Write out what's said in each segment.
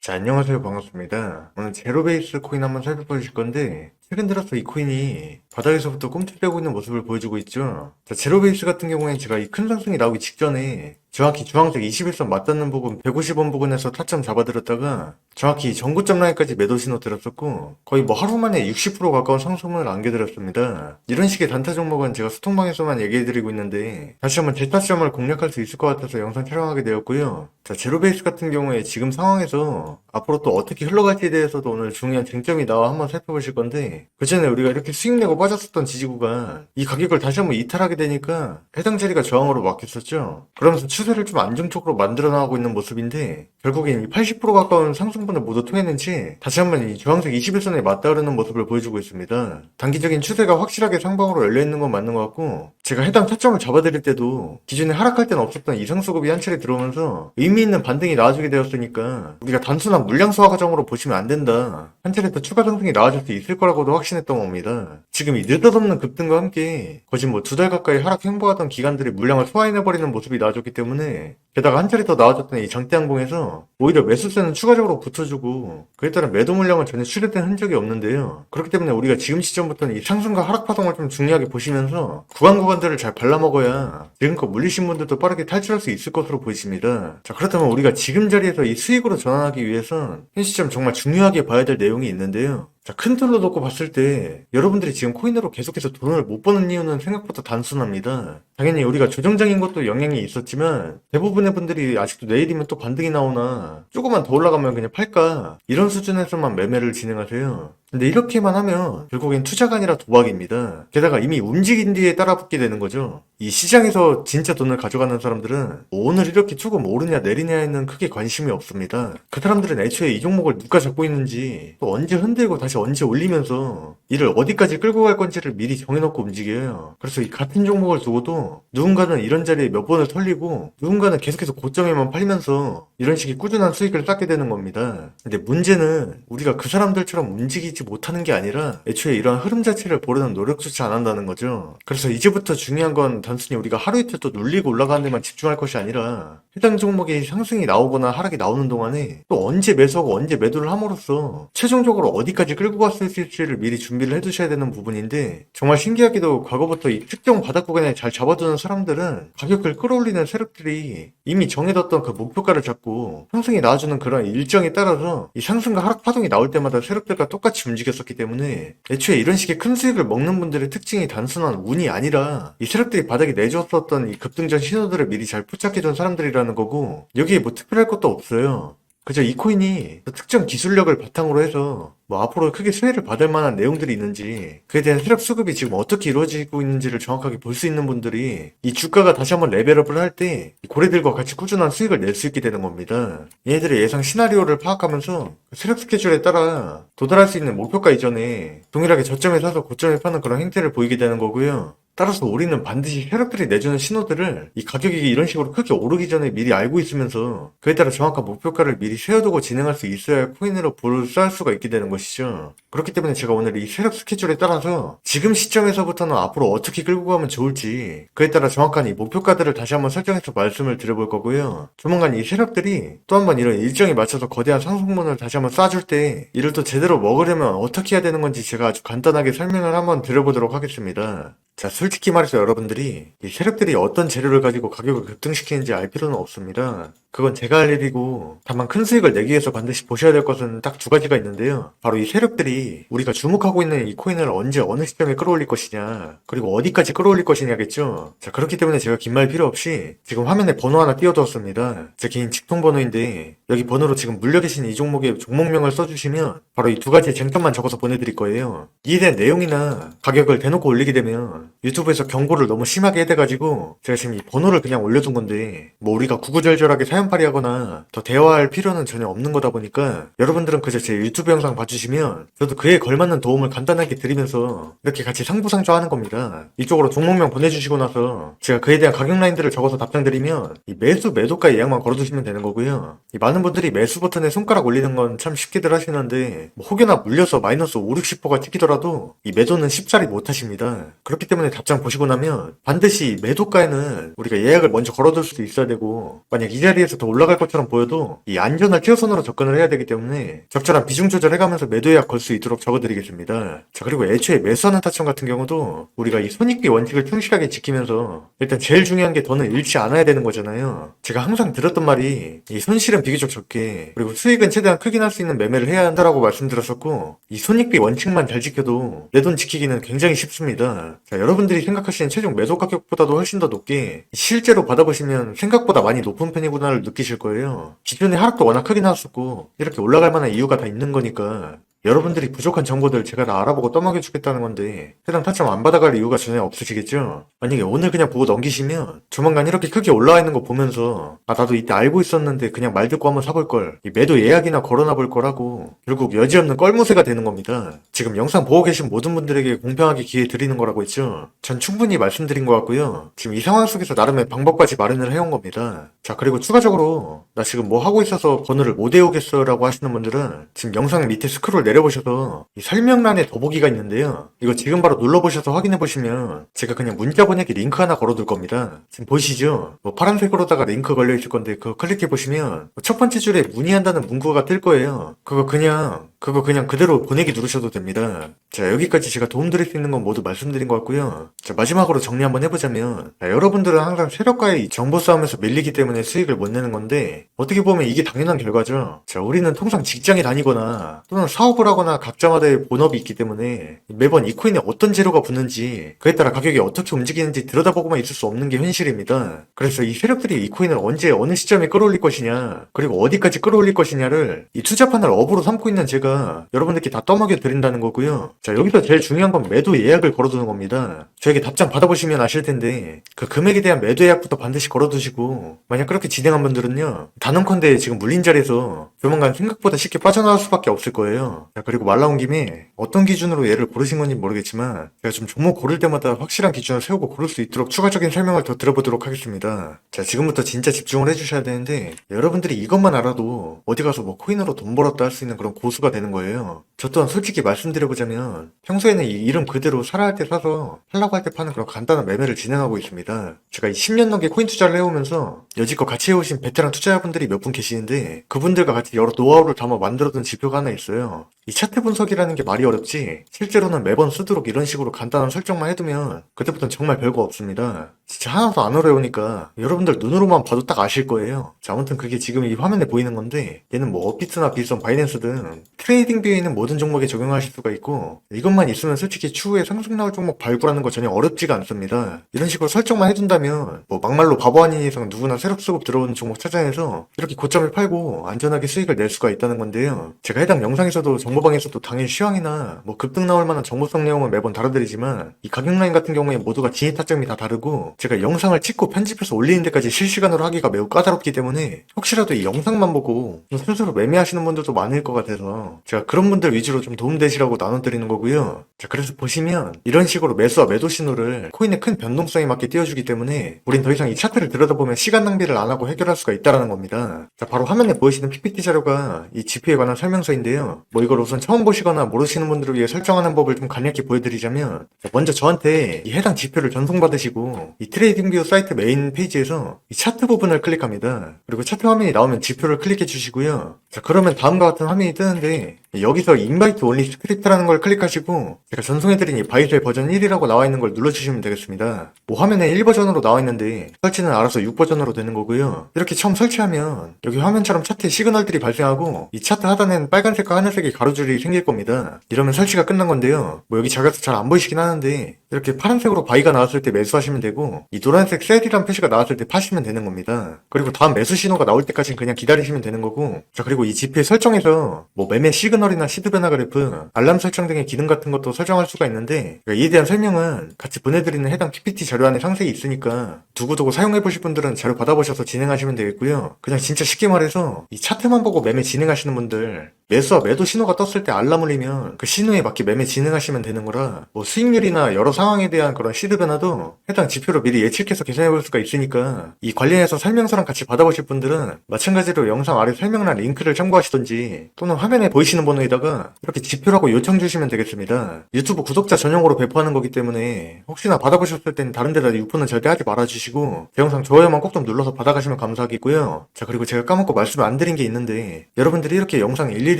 자, 안녕하세요. 반갑습니다. 오늘 제로베이스 코인 한번 살펴보실 건데, 최근 들어서 이 코인이 바닥에서부터 꿈틀대고 있는 모습을 보여주고 있죠. 자, 제로베이스 같은 경우에는 제가 이 큰 상승이 나오기 직전에 정확히 주황색 21선 맞닿는 부분 150원 부근에서 타점 잡아들었다가 정확히 전고점 라인까지 매도 신호 들었었고 거의 뭐 하루 만에 60% 가까운 상승을 안겨드렸습니다. 이런 식의 단타 종목은 제가 수통방에서만 얘기해드리고 있는데 다시 한번 대타점을 공략할 수 있을 것 같아서 영상 촬영하게 되었고요. 자, 제로베이스 같은 경우에 지금 상황에서 앞으로 또 어떻게 흘러갈지에 대해서도 오늘 중요한 쟁점이 나와 한번 살펴보실 건데 그 전에 우리가 이렇게 수익 내고 빠졌었던 지지구간 이 가격을 다시 한번 이탈하게 되니까 해당 자리가 저항으로 막혔었죠. 그러면서 추세를 좀 안정적으로 만들어 나가고 있는 모습인데 결국엔 이80% 가까운 상승분을 모두 채 다시 한번 이 주황색 21선에 맞다르는 모습을 보여주고 있습니다. 단기적인 추세가 확실하게 상방으로 열려 있는 건 맞는 것 같고 제가 해당 타점을 잡아드릴 때도 기존에 하락할 때는 없었던 이상수급이 한 차례 들어오면서 의미 있는 반등이 나와주게 되었으니까 우리가 단순한 물량 소화 과정으로 보시면 안 된다. 한 차례 더 추가 상승이 나와줄 수 있을 거라고도 확신했던 겁니다. 지금 이 느닷없는 급등과 함께 거진 뭐 두 달 가까이 하락 행보하던 기관들이 물량을 소화해내버리는 모습이 나와줬기 때문에 게다가 한 차례 더 나와줬던 이 장대 항봉에서 오히려 매수세는 추가적으로 붙여주고 그에 따른 매도 물량은 전혀 출혈된 흔적이 없는데요. 그렇기 때문에 우리가 지금 시점부터는 이 상승과 하락 파동을 좀 중요하게 보시면서 구간 구간들을 잘 발라먹어야 지금껏 물리신 분들도 빠르게 탈출할 수 있을 것으로 보이십니다. 자 그렇다면 우리가 지금 자리에서 이 수익으로 전환하기 위해선 현 시점 정말 중요하게 봐야 될 내용이 있는데요. 자, 큰 틀로 놓고 봤을 때 여러분들이 지금 코인으로 계속해서 돈을 못 버는 이유는 생각보다 단순합니다. 당연히 우리가 조정장인 것도 영향이 있었지만 대부분의 분들이 아직도 내일이면 또 반등이 나오나 조금만 더 올라가면 그냥 팔까 이런 수준에서만 매매를 진행하세요. 근데 이렇게만 하면 결국엔 투자가 아니라 도박입니다. 게다가 이미 움직인 뒤에 따라붙게 되는 거죠. 이 시장에서 진짜 돈을 가져가는 사람들은 오늘 이렇게 조금 오르냐 내리냐에는 크게 관심이 없습니다. 그 사람들은 애초에 이 종목을 누가 잡고 있는지 또 언제 흔들고 다시 언제 올리면서 이를 어디까지 끌고 갈 건지를 미리 정해놓고 움직여요. 그래서 이 같은 종목을 두고도 누군가는 이런 자리에 몇 번을 털리고 누군가는 계속해서 고점에만 팔면서 이런 식의 꾸준한 수익을 쌓게 되는 겁니다. 근데 문제는 우리가 그 사람들처럼 움직이지 못하는 게 아니라 애초에 이런 흐름 자체를 보려는 노력조차 안 한다는 거죠. 그래서 이제부터 중요한 건 단순히 우리가 하루 이틀 또 눌리고 올라가는 데만 집중할 것이 아니라 해당 종목의 상승이 나오거나 하락이 나오는 동안에 또 언제 매수하고 언제 매도를 함으로써 최종적으로 어디까지 끌고 갔을 수 있을지를 미리 준비를 해두셔야 되는 부분인데 정말 신기하게도 과거부터 이 특정 바닥 구간에 잘 잡아두는 사람들은 가격을 끌어올리는 세력들이 이미 정해뒀던 그 목표가를 잡고 상승이 나와주는 그런 일정에 따라서 이 상승과 하락 파동이 나올 때마다 세력들과 똑같이 움직였었기 때문에 애초에 이런 식의 큰 수익을 먹는 분들의 특징이 단순한 운이 아니라 이 세력들이 바닥에 내줬었던 이 급등전 신호들을 미리 잘 포착해둔 사람들이라는 거고 여기에 뭐 특별할 것도 없어요. 그저 이 코인이 특정 기술력을 바탕으로 해서 뭐 앞으로 크게 수혜를 받을 만한 내용들이 있는지 그에 대한 세력 수급이 지금 어떻게 이루어지고 있는지를 정확하게 볼 수 있는 분들이 이 주가가 다시 한번 레벨업을 할 때 고래들과 같이 꾸준한 수익을 낼 수 있게 되는 겁니다. 얘네들의 예상 시나리오를 파악하면서 세력 스케줄에 따라 도달할 수 있는 목표가 이전에 동일하게 저점에 사서 고점에 파는 그런 행태를 보이게 되는 거고요. 따라서 우리는 반드시 세력들이 내주는 신호들을 이 가격이 이런 식으로 크게 오르기 전에 미리 알고 있으면서 그에 따라 정확한 목표가를 미리 세워두고 진행할 수 있어야 코인으로 볼을 쌓을 수가 있게 되는 것이죠. 그렇기 때문에 제가 오늘 이 세력 스케줄에 따라서 지금 시점에서부터는 앞으로 어떻게 끌고 가면 좋을지 그에 따라 정확한 이 목표가들을 다시 한번 설정해서 말씀을 드려볼 거고요. 조만간 이 세력들이 또 한번 이런 일정에 맞춰서 거대한 상승문을 다시 한번 쏴줄 때 이를 또 제대로 먹으려면 어떻게 해야 되는 건지 제가 아주 간단하게 설명을 한번 드려보도록 하겠습니다. 자, 솔직히 말해서 여러분들이 이 세력들이 어떤 재료를 가지고 가격을 급등시키는지 알 필요는 없습니다. 그건 제가 할 일이고 다만 큰 수익을 내기 위해서 반드시 보셔야 될 것은 딱 두 가지가 있는데요. 바로 이 세력들이 우리가 주목하고 있는 이 코인을 언제 어느 시점에 끌어올릴 것이냐 그리고 어디까지 끌어올릴 것이냐겠죠. 자 그렇기 때문에 제가 긴 말 필요 없이 지금 화면에 번호 하나 띄워두었습니다. 제 개인 직통 번호인데 여기 번호로 지금 물려 계신 이 종목의 종목명을 써주시면 바로 이 두 가지의 쟁점만 적어서 보내드릴 거예요. 이에 대한 내용이나 가격을 대놓고 올리게 되면 유튜브에서 경고를 너무 심하게 해대가지고 제가 지금 이 번호를 그냥 올려둔 건데 뭐 우리가 구구절절하게 사 연팔이 하거나 더 대화할 필요는 전혀 없는 거다 보니까 여러분들은 그저 제 유튜브 영상 봐주시면 저도 그에 걸맞는 도움을 간단하게 드리면서 이렇게 같이 상부상조 하는 겁니다. 이쪽으로 종목명 보내주시고 나서 제가 그에 대한 가격 라인들을 적어서 답장드리면 이 매수 매도가 예약만 걸어두시면 되는 거고요. 이 많은 분들이 매수 버튼에 손가락 올리는 건 참 쉽게들 하시는데 뭐 혹여나 물려서 마이너스 5, 60%가 찍히더라도 이 매도는 쉽사리 못 하십니다. 그렇기 때문에 답장 보시고 나면 반드시 매도가에는 우리가 예약을 먼저 걸어둘 수도 있어야 되고 만약 이 자리에서 비해서 더 올라갈 것처럼 보여도 이 안전한 최우선으로 접근을 해야 되기 때문에 적절한 비중 조절해가면서 매도 예약 걸 수 있도록 적어드리겠습니다. 자 그리고 애초에 매수하는 타점 같은 경우도 우리가 이 손익비 원칙을 충실하게 지키면서 일단 제일 중요한 게 더는 잃지 않아야 되는 거잖아요. 제가 항상 들었던 말이 이 손실은 비교적 적게 그리고 수익은 최대한 크게 날수 있는 매매를 해야 한다라고 말씀드렸었고 이 손익비 원칙만 잘 지켜도 내 돈 지키기는 굉장히 쉽습니다. 자 여러분들이 생각하시는 최종 매도 가격보다도 훨씬 더 높게 실제로 받아보시면 생각보다 많이 높은 편이구나를 느끼실 거예요. 기존에 하락도 워낙 크게 나왔었고 이렇게 올라갈 만한 이유가 다 있는 거니까 여러분들이 부족한 정보들 제가 다 알아보고 떠먹여 주겠다는 건데 해당 타점 안 받아갈 이유가 전혀 없으시겠죠? 만약에 오늘 그냥 보고 넘기시면 조만간 이렇게 크게 올라와 있는 거 보면서 아 나도 이때 알고 있었는데 그냥 말 듣고 한번 사볼 걸이 매도 예약이나 걸어놔 볼 거라고 결국 여지없는 껄무새가 되는 겁니다. 지금 영상 보고 계신 모든 분들에게 공평하게 기회 드리는 거라고 했죠? 전 충분히 말씀드린 것 같고요. 지금 이 상황 속에서 나름의 방법까지 마련을 해온 겁니다. 자 그리고 추가적으로 나 지금 뭐 하고 있어서 번호를 못 외우겠어 라고 하시는 분들은 지금 영상 밑에 스크롤 내려보셔서 이 설명란에 더보기가 있는데요. 이거 지금 바로 눌러보셔서 확인해 보시면 제가 그냥 문자 번역기 링크 하나 걸어둘 겁니다. 지금 보이시죠? 뭐 파란색으로다가 링크 걸려 있을 건데 그거 클릭해 보시면 첫 번째 줄에 문의한다는 문구가 뜰 거예요. 그거 그냥 그거 그냥 그대로 보내기 누르셔도 됩니다. 자 여기까지 제가 도움드릴 수 있는 건 모두 말씀드린 것 같고요. 자 마지막으로 정리 한번 해보자면 자, 여러분들은 항상 세력과의 이 정보 싸움에서 밀리기 때문에 수익을 못 내는 건데 어떻게 보면 이게 당연한 결과죠. 자 우리는 통상 직장에 다니거나 또는 사업 을 하거나 각자마다의 본업이 있기 때문에 매번 이 코인에 어떤 재료가 붙는지 그에 따라 가격이 어떻게 움직이는지 들여다보고만 있을 수 없는 게 현실입니다. 그래서 이 세력들이 이 코인을 언제 어느 시점에 끌어올릴 것이냐 그리고 어디까지 끌어올릴 것이냐를 이 투자판을 업으로 삼고 있는 제가 여러분들께 다 떠먹여 드린다는 거고요. 자 여기서 제일 중요한 건 매도 예약을 걸어두는 겁니다. 저에게 답장 받아보시면 아실 텐데 그 금액에 대한 매도 예약부터 반드시 걸어두시고 만약 그렇게 진행한 분들은요 단언컨대 지금 물린 자리에서 조만간 생각보다 쉽게 빠져나올 수밖에 없을 거예요. 자 그리고 말 나온 김에 어떤 기준으로 얘를 고르신 건지 모르겠지만 제가 좀 종목 고를 때마다 확실한 기준을 세우고 고를 수 있도록 추가적인 설명을 더 들어보도록 하겠습니다. 자 지금부터 진짜 집중을 해주셔야 되는데 여러분들이 이것만 알아도 어디 가서 뭐 코인으로 돈 벌었다 할 수 있는 그런 고수가 되는 거예요. 저 또한 솔직히 말씀드려보자면 평소에는 이 이름 그대로 살아 할때 사서 팔라고 할 때 파는 그런 간단한 매매를 진행하고 있습니다. 제가 이 10년 넘게 코인 투자를 해오면서 여지껏 같이 해오신 베테랑 투자자분들이 몇 분 계시는데 그분들과 같이 여러 노하우를 담아 만들어둔 지표가 하나 있어요. 이 차트 분석이라는 게 말이 어렵지 실제로는 매번 쓰도록 이런 식으로 간단한 설정만 해두면 그때부터는 정말 별거 없습니다. 진짜 하나도 안 어려우니까 여러분들 눈으로만 봐도 딱 아실 거예요. 자 아무튼 그게 지금 이 화면에 보이는 건데 얘는 뭐 업비트나 비썸, 바이낸스 등 트레이딩 뷰에 있는 모든 종목에 적용하실 수가 있고 이것만 있으면 솔직히 추후에 상승 나올 종목 발굴하는 거 전혀 어렵지가 않습니다. 이런 식으로 설정만 해둔다면 뭐 막말로 바보 아닌 이상 누구나 새롭 수급 들어오는 종목 찾아내서 이렇게 고점을 팔고 안전하게 수익을 낼 수가 있다는 건데요. 제가 해당 영상에서도 정보방에서도 당일 시황이나 뭐 급등 나올 만한 정보성 내용은 매번 다뤄드리지만 이 가격 라인 같은 경우에 모두가 진입 타점이 다 다르고 제가 영상을 찍고 편집해서 올리는 데까지 실시간으로 하기가 매우 까다롭기 때문에 혹시라도 이 영상만 보고 좀 스스로 매매하시는 분들도 많을 것 같아서 제가 그런 분들 위주로 좀 도움되시라고 나눠드리는 거고요. 자 그래서 보시면 이런 식으로 매수와 매도 신호를 코인의 큰 변동성에 맞게 띄워주기 때문에 우린 더 이상 이 차트를 들여다보면 시간 낭비를 안 하고 해결할 수가 있다라는 겁니다. 자 바로 화면에 보이시는 PPT 자료가 이 지표에 관한 설명서인데요. 뭐 이걸 우선 처음 보시거나 모르시는 분들을 위해 설정하는 법을 좀 간략히 보여드리자면 자, 먼저 저한테 이 해당 지표를 전송받으시고 이 트레이딩뷰 사이트 메인 페이지에서 이 차트 부분을 클릭합니다. 그리고 차트 화면이 나오면 지표를 클릭해 주시고요. 자 그러면 다음과 같은 화면이 뜨는데 여기서 인바이트 온리 스크립트라는 걸 클릭하시고 제가 전송해드린 이 바이셀 버전 1이라고 나와 있는 걸 눌러주시면 되겠습니다. 뭐 화면에 1버전으로 나와 있는데 설치는 알아서 6버전으로 되는 거고요. 이렇게 처음 설치하면 여기 화면처럼 차트에 시그널들이 발생하고 이 차트 하단엔 빨간색과 하늘색의 가로줄이 생길 겁니다. 이러면 설치가 끝난 건데요. 뭐 여기 작아서 잘 안 보이시긴 하는데 이렇게 파란색으로 바이가 나왔을 때 매수하시면 되고 이 노란색 셀이란 표시가 나왔을 때 파시면 되는 겁니다. 그리고 다음 매수 신호가 나올 때까지는 그냥 기다리시면 되는 거고 자 그리고 이 지표의 설정에서 뭐 매매 시그널 이나 시드 변화 그래프, 알람 설정 등의 기능 같은 것도 설정할 수가 있는데 그러니까 이에 대한 설명은 같이 보내드리는 해당 PPT 자료 안에 상세히 있으니까 두고두고 사용해보실 분들은 자료 받아보셔서 진행하시면 되겠고요. 그냥 진짜 쉽게 말해서 이 차트만 보고 매매 진행하시는 분들 매수와 매도 신호가 떴을 때 알람 울리면 그 신호에 맞게 매매 진행하시면 되는 거라 뭐 수익률이나 여러 상황에 대한 그런 시드 변화도 해당 지표로 미리 예측해서 계산해 볼 수가 있으니까 이 관련해서 설명서랑 같이 받아보실 분들은 마찬가지로 영상 아래 설명란 링크를 참고하시던지 또는 화면에 보이시는 번호에다가 이렇게 지표라고 요청 주시면 되겠습니다. 유튜브 구독자 전용으로 배포하는 거기 때문에 혹시나 받아보셨을 땐 다른 데다 유포는 절대 하지 말아주시고 제 영상 좋아요만 꼭 좀 눌러서 받아가시면 감사하겠고요. 자 그리고 제가 까먹고 말씀을 안 드린 게 있는데 여러분들이 이렇게 영상 일일이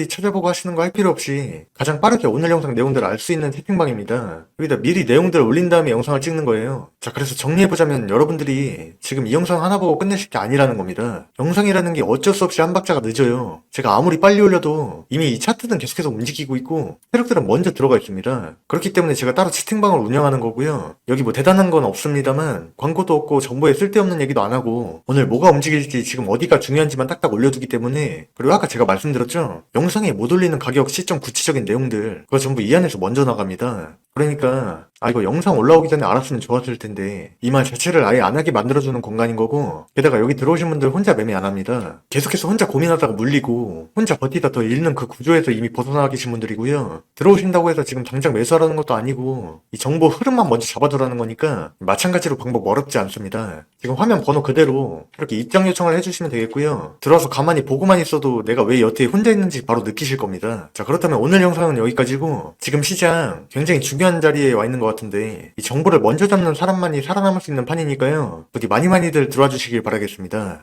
찾아보고 하시는 거 할 필요 없이 가장 빠르게 오늘 영상 내용들을 알 수 있는 채팅방입니다. 여기다 미리 내용들을 올린 다음에 영상을 찍는 거예요. 자 그래서 정리해보자면 여러분들이 지금 이 영상 하나 보고 끝내실 게 아니라는 겁니다. 영상이라는 게 어쩔 수 없이 한 박자가 늦어요. 제가 아무리 빨리 올려도 이미 이 차트는 계속해서 움직이고 있고 세력들은 먼저 들어가 있습니다. 그렇기 때문에 제가 따로 채팅방을 운영하는 거고요. 여기 뭐 대단한 건 없습니다만 광고도 없고 정보에 쓸데없는 얘기도 안 하고 오늘 뭐가 움직일지 지금 어디가 중요한지만 딱딱 올려두기 때문에 그리고 아까 제가 말씀드렸죠. 영상 에 못 올리는 가격 시점 구체적인 내용들 그거 전부 이 안에서 먼저 나갑니다. 그러니까 아 이거 영상 올라오기 전에 알았으면 좋았을 텐데 이 말 자체를 아예 안 하게 만들어주는 공간인 거고 게다가 여기 들어오신 분들 혼자 매매 안 합니다. 계속해서 혼자 고민하다가 물리고 혼자 버티다 더 잃는 그 구조에서 이미 벗어나 계신 분들이고요. 들어오신다고 해서 지금 당장 매수하라는 것도 아니고 이 정보 흐름만 먼저 잡아두라는 거니까 마찬가지로 방법 어렵지 않습니다. 지금 화면 번호 그대로 이렇게 입장 요청을 해주시면 되겠고요. 들어와서 가만히 보고만 있어도 내가 왜 여태에 혼자 있는지 바로 느끼실 겁니다. 자 그렇다면 오늘 영상은 여기까지고 지금 시장 굉장히 중요한 자리에 와 있는 것 같은데 이 정보를 먼저 잡는 사람만이 살아남을 수 있는 판이니까요. 부디 많이 많이들 들어와 주시길 바라겠습니다.